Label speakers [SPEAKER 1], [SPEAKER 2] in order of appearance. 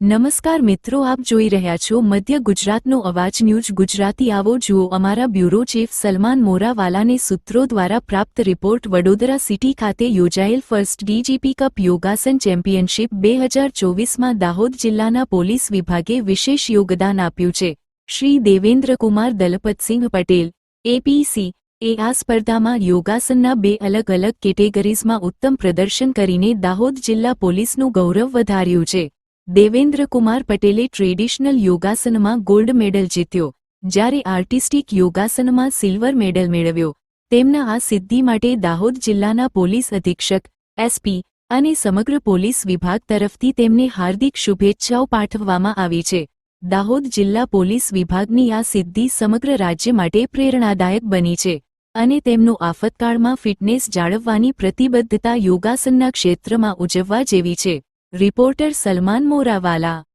[SPEAKER 1] નમસ્કાર મિત્રો, આપ જોઈ રહ્યા છો મધ્ય ગુજરાતનો અવાજ ન્યૂઝ ગુજરાતી. આવો જુઓ, અમારા બ્યુરો ચીફ સલમાન મોરાવાલાને સૂત્રો દ્વારા પ્રાપ્ત રિપોર્ટ વડોદરા સિટી ખાતે યોજાયેલ first DGP cup yogasana championship બે હજાર ચોવીસમાં દાહોદ જિલ્લાના પોલીસ વિભાગે વિશેષ યોગદાન આપ્યું છે. શ્રી દેવેન્દ્રકુમાર દલપતસિંહ પટેલ, એપીસી, એ આ સ્પર્ધામાં યોગાસનના બે અલગ અલગ કેટેગરીઝમાં ઉત્તમ પ્રદર્શન કરીને દાહોદ જિલ્લા પોલીસનું ગૌરવ વધાર્યું છે. દેવેન્દ્રકુમાર પટેલે ટ્રેડિશનલ યોગાસનમાં ગોલ્ડ મેડલ જીત્યો, જ્યારે આર્ટિસ્ટિક યોગાસનમાં સિલ્વર મેડલ મેળવ્યો. તેમના આ સિદ્ધિ માટે દાહોદ જિલ્લાના પોલીસ અધિક્ષક, એસપી અને સમગ્ર પોલીસ વિભાગ તરફથી તેમને હાર્દિક શુભેચ્છાઓ પાઠવવામાં આવી છે. દાહોદ જિલ્લા પોલીસ વિભાગની આ સિદ્ધિ સમગ્ર રાજ્ય માટે પ્રેરણાદાયક બની છે અને તેમનું આફતકાળમાં ફિટનેસ જાળવવાની પ્રતિબદ્ધતા યોગાસનના ક્ષેત્રમાં ઉજવવા જેવી છે. રિપોર્ટર સલમાન મોરાવાલા.